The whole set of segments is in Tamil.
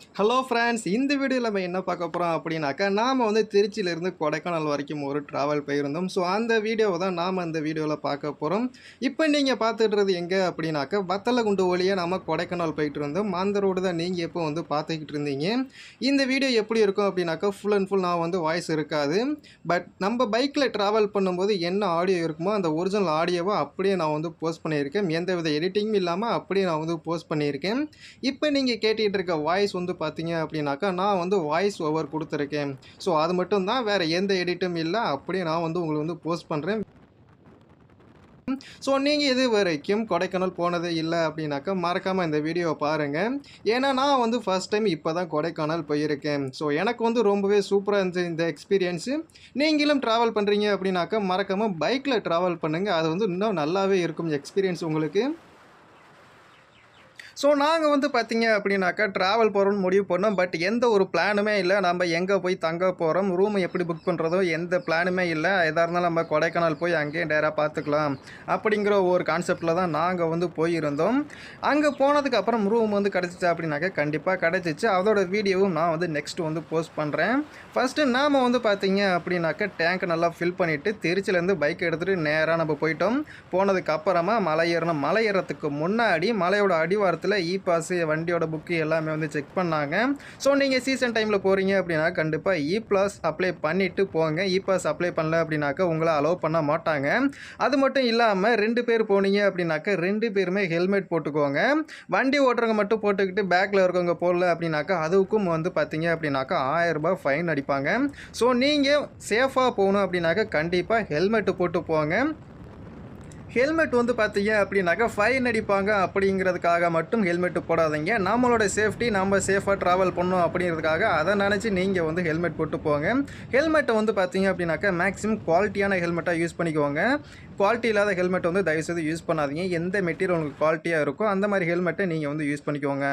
ஹலோ ஃப்ரெண்ட்ஸ் இந்த வீடியோவில் நம்ம என்ன பார்க்க போகிறோம் அப்படின்னாக்கா நாம் வந்து திருச்சியிலேருந்து கொடைக்கானல் வரைக்கும் ஒரு ட்ராவல் போயிருந்தோம். ஸோ அந்த வீடியோவை தான் நாம் அந்த வீடியோவில் பார்க்க போகிறோம் இப்போ நீங்கள் பார்த்துட்டுறது எங்கே அப்படின்னாக்கா வத்தலகுண்டு வழியாக நம்ம கொடைக்கானல் போயிட்டு இருந்தோம் அந்த ரோடு தான் நீங்கள் எப்போ வந்து பார்த்துக்கிட்டு இருந்தீங்க. இந்த வீடியோ எப்படி இருக்கும் அப்படின்னாக்கா ஃபுல் அண்ட் ஃபுல் நான் வந்து வாய்ஸ் இருக்காது. பட் நம்ம பைக்கில் ட்ராவல் பண்ணும்போது என்ன ஆடியோ இருக்குமோ அந்த ஒரிஜினல் ஆடியோவை அப்படியே நான் வந்து போஸ்ட் பண்ணியிருக்கேன். எந்த வித எடிட்டிங்கும் இல்லாமல் அப்படியே நான் வந்து போஸ்ட் பண்ணியிருக்கேன். இப்போ நீங்கள் கேட்டுக்கிட்டு இருக்க வாய்ஸ் வந்து பார்த்தீங்க அப்படின்னாக்கா நான் வந்து வாய்ஸ் ஓவர் கொடுத்துருக்கேன். ஸோ அது மட்டும் தான் வேறு எந்த எடிட்டும் இல்லை. அப்படியே நான் வந்து உங்களுக்கு வந்து போஸ்ட் பண்ணுறேன் ஸோ நீங்கள் இது வரைக்கும் கொடைக்கானல் போனதே இல்லை அப்படின்னாக்கா மறக்காமல் இந்த வீடியோவை பாருங்கள் ஏன்னா நான் வந்து ஃபஸ்ட் டைம் இப்போ தான் கொடைக்கானல் போயிருக்கேன். ஸோ எனக்கு வந்து ரொம்பவே சூப்பராக இருந்துச்சு இந்த எக்ஸ்பீரியன்ஸு நீங்களும் ட்ராவல் பண்ணுறீங்க அப்படின்னாக்கா மறக்காமல் பைக்கில் ட்ராவல் பண்ணுங்கள் அது வந்து இன்னும் நல்லாவே இருக்கும் எக்ஸ்பீரியன்ஸ் உங்களுக்கு. ஸோ நாங்கள் வந்து பார்த்தீங்க அப்படின்னாக்கா ட்ராவல் போகிறோம்னு முடிவு பண்ணோம். பட் எந்த ஒரு பிளானுமே இல்லை. நம்ம எங்கே போய் தங்க போகிறோம் ரூம் எப்படி புக் பண்ணுறதோ எந்த பிளானுமே இல்லை. எதாக இருந்தாலும் நம்ம கொடைக்கானல் போய் அங்கேயே டேராக பார்த்துக்கலாம் அப்படிங்கிற ஒரு கான்செப்டில் தான் நாங்கள் வந்து போயிருந்தோம். அங்கே போனதுக்கப்புறம் ரூம் வந்து கிடச்சிச்சு அப்படின்னாக்கா கண்டிப்பாக கிடச்சிச்சு. அதோட வீடியோவும் நான் வந்து நெக்ஸ்ட் வந்து போஸ்ட் பண்ணுறேன் ஃபஸ்ட்டு நாம் வந்து பார்த்தீங்க அப்படின்னாக்கா டேங்க் நல்லா ஃபில் பண்ணிவிட்டு திருச்சிலேருந்து பைக் எடுத்துகிட்டு நேராக நம்ம போயிட்டோம். போனதுக்கப்புறமா மலை ஏறணும். மலை ஏறத்துக்கு முன்னாடி மலையோட அடிவாரத்தில் இ பாஸு வண்டியோட புக்கு எல்லாமே வந்து செக் பண்ணாங்க. ஸோ நீங்கள் சீசன் டைமில் போகிறீங்க அப்படின்னா கண்டிப்பாக இ ப்ளஸ் அப்ளை பண்ணிவிட்டு போங்க. இ பாஸ் அப்ளை பண்ணல அப்படின்னாக்கா உங்களை அலோவ் பண்ண மாட்டாங்க. அது மட்டும் இல்லாமல் ரெண்டு பேர் போனீங்க அப்படின்னாக்கா ரெண்டு பேருமே ஹெல்மெட் போட்டுக்கோங்க. வண்டி ஓட்டுறவங்க மட்டும் போட்டுக்கிட்டு பேக்கில் இருக்கவங்க போடல அப்படின்னாக்கா அதுக்கும் வந்து பார்த்தீங்க அப்படின்னாக்கா ஆயிரரூபா ஃபைன் அடிப்பாங்க. ஸோ நீங்கள் சேஃபாக போகணும் அப்படின்னாக்கா கண்டிப்பாக ஹெல்மெட்டு போட்டு போங்க. ஹெல்மெட் வந்து பார்த்தீங்க அப்படின்னாக்கா ஃபைன் அடிப்பாங்க அப்படிங்கிறதுக்காக மட்டும் ஹெல்மெட் போடாதீங்க. நம்மளோட சேஃப்டி நம்ம சேஃபாக ட்ராவல் பண்ணோம் அப்படிங்கிறதுக்காக அதை நினச்சி நீங்கள் வந்து ஹெல்மெட் போட்டு போங்க. ஹெல்மெட்டை வந்து பார்த்தீங்க அப்படின்னாக்கா மேக்ஸிமம் குவாலிட்டியான ஹெல்மெட்டாக யூஸ் பண்ணிக்கோங்க. குவாலிட்டி இல்லாத ஹெல்மெட் வந்து தயவுசெய்து யூஸ் பண்ணாதீங்க. எந்த மெட்டீரியல் உங்களுக்கு குவாலிட்டியாக இருக்கோ அந்த மாதிரி ஹெல்மெட்டை நீங்கள் வந்து யூஸ் பண்ணிக்கோங்க.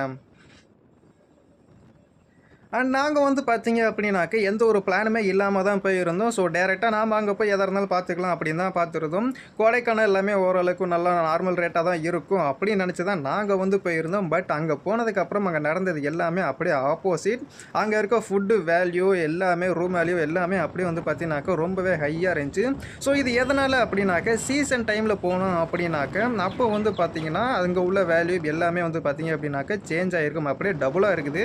அண்ட் நாங்கள் வந்து பார்த்தீங்க அப்படின்னாக்க எந்த ஒரு பிளானுமே இல்லாமல் தான் போயிருந்தோம். ஸோ டேரெக்டாக நாம் அங்கே போய் எதாக இருந்தாலும் பார்த்துக்கலாம் அப்படின்னு தான் பார்த்துருந்தோம் கொடைக்கானல் எல்லாமே ஓரளவுக்கு நல்லா நார்மல் ரேட்டாக தான் இருக்கும் அப்படின்னு நினச்சி தான் நாங்கள் வந்து போயிருந்தோம். பட் அங்கே போனதுக்கப்புறம் அங்கே நடந்தது எல்லாமே அப்படியே ஆப்போசிட் அங்கே இருக்க ஃபுட்டு வேல்யூ எல்லாமே ரூம் வேல்யூ எல்லாமே அப்படியே வந்து பார்த்தீங்கன்னாக்கா ரொம்பவே ஹையாக இருந்துச்சு. ஸோ இது எதனால் அப்படின்னாக்க சீசன் டைமில் போனோம் அப்படின்னாக்க அப்போ வந்து பார்த்தீங்கன்னா அங்கே உள்ள வேல்யூ எல்லாமே வந்து பார்த்தீங்க அப்படின்னாக்க சேஞ்ச் ஆகிருக்கும் அப்படியே டபுளாக இருக்குது.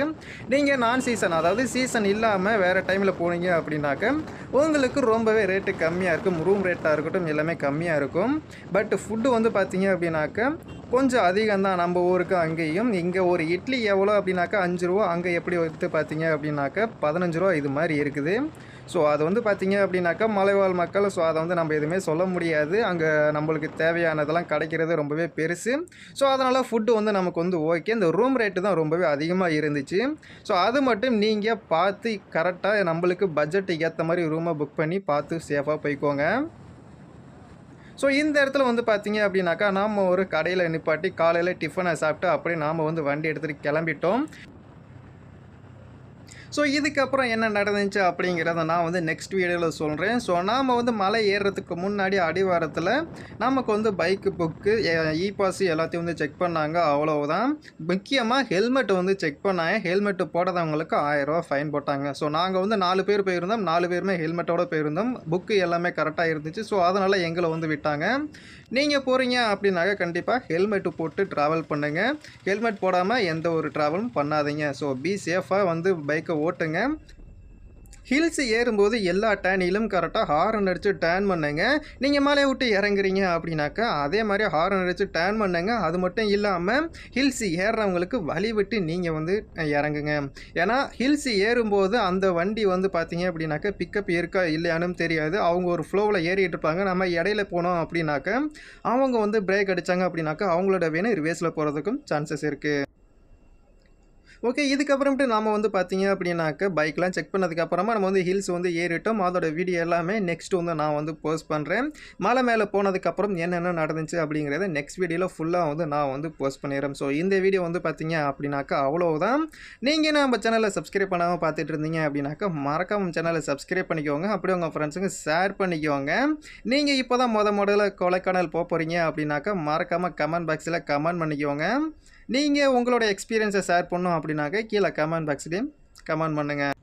நீங்கள் நான் சீசன் அதாவது சீசன் இல்லாமல் வேறு டைமில் போனீங்க அப்படின்னாக்க உங்களுக்கு ரொம்பவே ரேட்டு கம்மியாக இருக்கும். ரூம் ரேட்டாக இருக்கட்டும் எல்லாமே கம்மியாக இருக்கும். பட் ஃபுட்டு வந்து பார்த்தீங்க அப்படின்னாக்க கொஞ்சம் அதிகம் தான். நம்ம ஊருக்கு அங்கேயும் இங்கே ஒரு இட்லி எவ்வளோ அப்படின்னாக்கா அஞ்சு ரூபா அங்கே எப்படி எடுத்து பார்த்தீங்க அப்படின்னாக்க பதினஞ்சு ரூபா இது மாதிரி இருக்குது. ஸோ அது வந்து பார்த்திங்க அப்படின்னாக்கா மலைவாழ் மக்கள் ஸோ அதை வந்து நம்ம எதுவுமே சொல்ல முடியாது. அங்கே நம்மளுக்கு தேவையானதெல்லாம் கிடைக்கிறது ரொம்பவே பெருசு. ஸோ அதனால் ஃபுட்டு வந்து நமக்கு வந்து ஓகே இந்த ரூம் ரேட்டு தான் ரொம்பவே அதிகமாக இருந்துச்சு. ஸோ அது மட்டும் நீங்கள் பார்த்து கரெக்டாக நம்மளுக்கு பட்ஜெட்டுக்கு ஏற்ற மாதிரி ரூமை புக் பண்ணி பார்த்து சேஃபாக போய்க்கோங்க. ஸோ இந்த இடத்துல வந்து பார்த்தீங்க அப்படின்னாக்கா நாம் ஒரு கடையில் நிப்பாட்டி காலையில் டிஃபனை சாப்பிட்டு அப்படியே நாம் வந்து வண்டி எடுத்துகிட்டு கிளம்பிட்டோம். ஸோ இதுக்கப்புறம் என்ன நடந்துச்சு அப்படிங்கிறத நான் வந்து நெக்ஸ்ட் வீடியோவில் சொல்கிறேன் ஸோ நாம் வந்து மலை ஏறுறதுக்கு முன்னாடி அடிவாரத்தில் நமக்கு வந்து பைக்கு புக்கு இ பாஸ் எல்லாத்தையும் வந்து செக் பண்ணாங்க. அவ்வளவுதான். முக்கியமாக ஹெல்மெட் வந்து செக் பண்ணாங்க. ஹெல்மெட்டு போடாதவங்களுக்கு ஆயிரரூவா ஃபைன் போட்டாங்க. ஸோ நாங்கள் வந்து நாலு பேர் போயிருந்தோம். நாலு பேருமே ஹெல்மெட்டோட போயிருந்தோம். புக்கு எல்லாமே கரெக்டாக இருந்துச்சு. ஸோ அதனால் எங்களை வந்து விட்டாங்க. நீங்கள் போகிறீங்க அப்படின்னாக்க கண்டிப்பாக ஹெல்மெட்டு போட்டு ட்ராவல் பண்ணுங்கள் ஹெல்மெட் போடாமல் எந்த ஒரு ட்ராவலும் பண்ணாதீங்க. ஸோ பி சேஃபாக வந்து பைக்கை ஓட்டுங்க. ஹில்ஸ் ஏறும்போது எல்லா டேனிலும் கரெக்டாக ஹாரன் அடித்து டேன் பண்ணுங்க. நீங்கள் மலையை விட்டு இறங்குறீங்க அப்படின்னாக்கா அதே மாதிரி ஹாரன் அடித்து டேர்ன் பண்ணுங்க. அது மட்டும் இல்லாமல் ஹில்ஸ் ஏறுறவங்களுக்கு வழி விட்டு நீங்கள் வந்து இறங்குங்க. ஏன்னா ஹில்ஸ் ஏறும்போது அந்த வண்டி வந்து பார்த்தீங்க அப்படின்னாக்கா பிக்கப் இருக்கா இல்லையானும் தெரியாது. அவங்க ஒரு ஃப்ளோவில் ஏறிட்டு இருப்பாங்க. நம்ம இடையில போனோம் அப்படின்னாக்கா அவங்க வந்து பிரேக் அடித்தாங்க அப்படின்னாக்கா அவங்களோட வேணும் ரிவேஸில் போகிறதுக்கும் சான்சஸ் இருக்குது ஓகே இதுக்கப்புறமேட்டு நாம் வந்து பார்த்தீங்க அப்படின்னாக்க பைக்லாம் செக் பண்ணதுக்கப்புறமா நம்ம வந்து ஹில்ஸ் வந்து ஏறிட்டோம். அதோட வீடியோ எல்லாமே நெக்ஸ்ட் வந்து நான் வந்து போஸ்ட் பண்ணுறேன் மலை மேலே போனதுக்கப்புறம் என்னென்ன நடந்துச்சு அப்படிங்கிறத நெக்ஸ்ட் வீடியோவில் ஃபுல்லாக வந்து நான் வந்து போஸ்ட் பண்ணிடுறேன். ஸோ இந்த வீடியோ வந்து பார்த்தீங்க அப்படின்னாக்கா அவ்வளோதான் நீங்கள் நம்ம சேனலை சப்ஸ்கிரைப் பண்ணாமல் பார்த்துட்டு இருந்தீங்க அப்படின்னாக்கா மறக்காம சேனலை சப்ஸ்கிரைப் பண்ணிக்கோங்க. அப்படியே உங்கள் ஃப்ரெண்ட்ஸுங்க ஷேர் பண்ணிக்கோங்க. நீங்கள் இப்போ தான் முத முதல்ல கொலைக்கானல் போக போகிறீங்க அப்படின்னாக்கா மறக்காமல் கமெண்ட் பாக்ஸில் கமெண்ட் பண்ணிக்கோங்க. நீங்கள் உங்களோட எக்ஸ்பீரியன்ஸை ஷேர் பண்ணோம் அப்படின்னாக்க கீழே கமெண்ட் பாக்ஸ்லேயும் கமெண்ட் பண்ணுங்கள்